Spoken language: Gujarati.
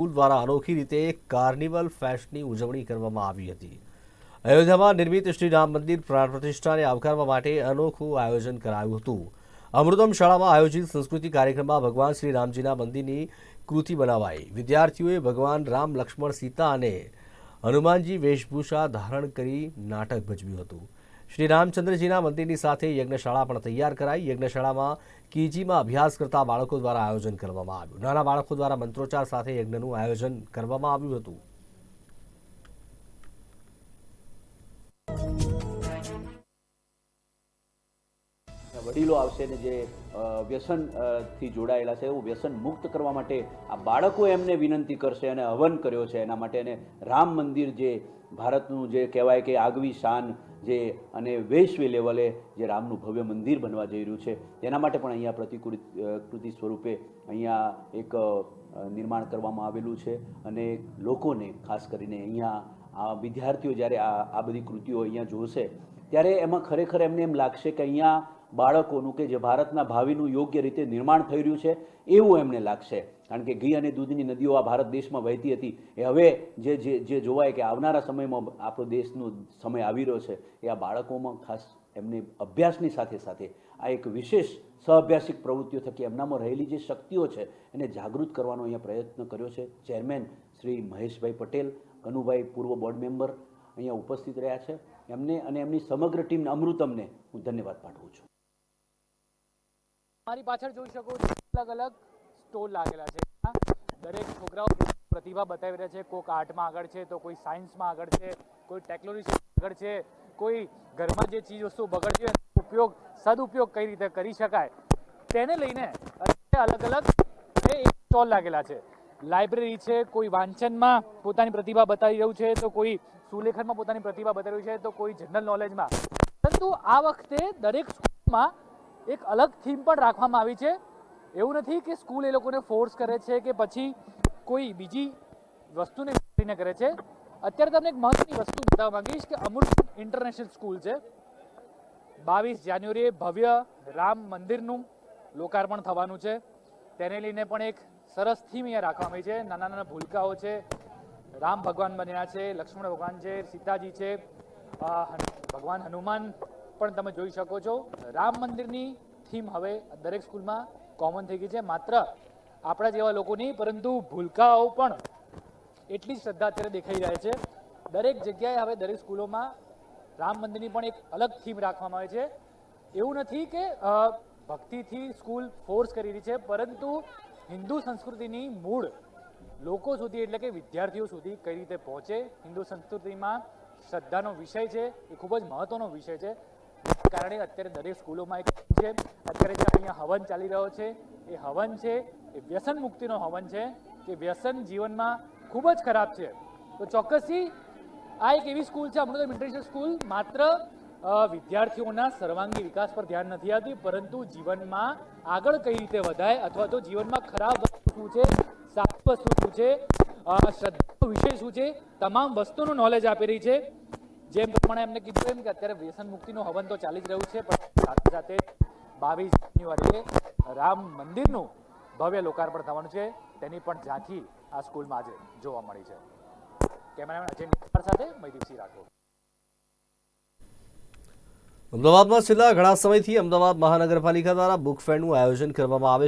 સ્કૂલ દ્વારા અનોખી રીતે કાર્નિવલ ફેસ્ટની ઉજવણી કરવામાં આવી હતી. અયોધ્યામાં નિર્મિત શ્રી રામ મંદિર પ્રાણ પ્રતિષ્ઠાને આવકારવા માટે અનોખું આયોજન કરાયું હતું. અમૃતમ શાળામાં આયોજિત સંસ્કૃતિ કાર્યક્રમમાં ભગવાન શ્રી રામજીના મંદિરની કૃતિ બનાવાઈ. વિદ્યાર્થીઓએ ભગવાન રામ, લક્ષ્મણ, સીતા અને હનુમાનજી વેશભૂષા ધારણ કરી નાટક ભજવ્યું હતું. શ્રી રામચંદ્રજીના મંદિરની સાથે યજ્ઞશાળા પણ તૈયાર કરાઈ. યજ્ઞશાળામાં કેજીમાં અભ્યાસ કરતા બાળકો દ્વારા આયોજન કરવામાં આવ્યું. નાના બાળકો દ્વારા મંત્રોચ્ચાર સાથે યજ્ઞનું આયોજન કરવામાં આવ્યું હતું. વડીલો આવશે ને જે વ્યસનથી જોડાયેલા છે, એવું વ્યસન મુક્ત કરવા માટે આ બાળકો એમને વિનંતી કરશે અને હવન કર્યો છે. એના માટે રામ મંદિર જે ભારતનું જે કહેવાય કે આગવી શાન જે અને વૈશ્વી લેવલે જે રામનું ભવ્ય મંદિર બનવા જઈ રહ્યું છે, તેના માટે પણ અહીંયા પ્રતિકૃતિ કૃતિ સ્વરૂપે અહીંયા એક નિર્માણ કરવામાં આવેલું છે અને લોકોને, ખાસ કરીને અહીંયા આ વિદ્યાર્થીઓ જ્યારે આ આ બધી કૃતિઓ અહીંયા જોશે, ત્યારે એમાં ખરેખર એમને એમ લાગશે કે અહીંયા બાળકોનું કે જે ભારતના ભાવિનું યોગ્ય રીતે નિર્માણ થઈ રહ્યું છે, એવું એમને લાગશે. કારણ કે ઘી અને દૂધની નદીઓ આ ભારત દેશમાં વહેતી હતી. એ હવે જે જે જે જોવાય કે આવનારા સમયમાં આપણો દેશનો સમય આવી રહ્યો છે, એ આ બાળકોમાં ખાસ એમને અભ્યાસની સાથે સાથે આ એક વિશેષ સહઅભ્યાસિક પ્રવૃત્તિઓ થકી એમનામાં રહેલી જે શક્તિઓ છે, એને જાગૃત કરવાનો અહીંયા પ્રયત્ન કર્યો છે. ચેરમેન શ્રી મહેશભાઈ પટેલ, કનુભાઈ પૂર્વ બોર્ડ મેમ્બર અહીંયા ઉપસ્થિત રહ્યા છે. એમને અને એમની સમગ્ર ટીમ અમૃતમને હું ધન્યવાદ પાઠવું છું. મારી પાછળ જોઈ શકો છો અલગ અલગ સ્ટોલ લાગેલા છે. દરેક છોકરાઓ પ્રતિભા બતાવી રહ્યા છે. કોઈક આર્ટમાં આગળ છે, તો કોઈ સાયન્સમાં આગળ છે, કોઈ ટેકનોલોજી આગળ છે, કોઈ ઘરમાં જે ચીજ વસ્તુ બગડતી હોય ઉપયોગ સદુપયોગ કઈ રીતે કરી શકાય, તેને લઈને અલગ અલગ સ્ટોલ લાગેલા છે. લાઇબ્રેરી છે, કોઈ વાંચનમાં પોતાની પ્રતિભા બતાવી રહ્યું છે, તો કોઈ સુલેખનમાં પોતાની પ્રતિભા બતાવી રહ્યું છે, તો કોઈ જનરલ નોલેજમાં પરંતુ આ વખતે દરેક સ્કૂલમાં એક અલગ થીમ પણ રાખવામાં આવી છે. એવું નથી કે સ્કૂલ એ લોકોને ફોર્સ કરે છે કે પછી કોઈ બીજી વસ્તુને કરીને કરે છે. અત્યારે તમને એક મહત્વની વસ્તુ બતાવવા માંગીશ કે અમૃત ઇન્ટરનેશનલ સ્કૂલ છે. બાવીસ જાન્યુઆરીએ ભવ્ય રામ મંદિરનું લોકાર્પણ થવાનું છે. તેને લઈને પણ એક સરસ થીમ અહીંયા રાખવામાં આવી છે. નાના નાના ભૂલકાઓ છે. રામ ભગવાન બન્યા છે, લક્ષ્મણ ભગવાન છે, સીતાજી છે. ભગવાન હનુમાન પણ તમે જોઈ શકો છો. રામ મંદિરની થીમ હવે દરેક સ્કૂલમાં કોમન થઈ ગઈ છે. માત્ર આપણા જેવા લોકો નહીં, પરંતુ ભૂલકાઓ પણ એટલી જ શ્રદ્ધા અત્યારે દેખાઈ રહે છે. દરેક જગ્યાએ હવે દરેક સ્કૂલોમાં રામ મંદિરની પણ એક અલગ થીમ રાખવામાં આવે છે. એવું નથી કે ભક્તિથી સ્કૂલ ફોર્સ કરી રહી છે, પરંતુ હિન્દુ સંસ્કૃતિની મૂળ લોકો સુધી એટલે કે વિદ્યાર્થીઓ સુધી કઈ રીતે પહોંચે, હિન્દુ સંસ્કૃતિમાં શ્રદ્ધાનો વિષય છે, એ ખૂબ જ મહત્વનો વિષય છે. કારણે અત્યારે દરેક સ્કૂલોમાં એક છે અત્યારે જે અહીંયા હવન ચાલી રહ્યો છે, એ હવન છે, એ વ્યસન મુક્તિનો હવન છે, કે વ્યસન જીવનમાં ખૂબ જ ખરાબ છે. તો ચોક્કસથી આ એક એવી સ્કૂલ છે અમૃતમ ઇન્ટરનેશનલ સ્કૂલ. માત્ર વિદ્યાર્થીઓના સર્વાંગી વિકાસ પર ધ્યાન નથી આપતી, પરંતુ જીવનમાં આગળ કઈ રીતે વધાય અથવા તો જીવનમાં ખરાબ વસ્તુ શું છે સાફ વસ્તુ શું છે શ્રદ્ધા વિષય શું છે, તમામ વસ્તુનું નોલેજ આપી રહી છે. જેમ પ્રમાણે એમને કીધું એમ કે અત્યારે વ્યસન મુક્તિનું હવન તો ચાલી જ રહ્યું છે, પણ સાથે સાથે બાવીસ જાન્યુઆરીએ રામ મંદિરનું ભવ્ય લોકાર્પણ થવાનું છે. તેની પણ ઝાંખી આ સ્કૂલમાં આજે જોવા મળી છે. કેમેરામેન અજય નિખાર સાથે મૈદીપસિંહ રાઠોડ. અમદાવાદમાં છેલ્લા ઘણા સમયથી અમદાવાદ મહાનગરપાલિકા દ્વારા બુક ફેરનું આયોજન કરવામાં આવે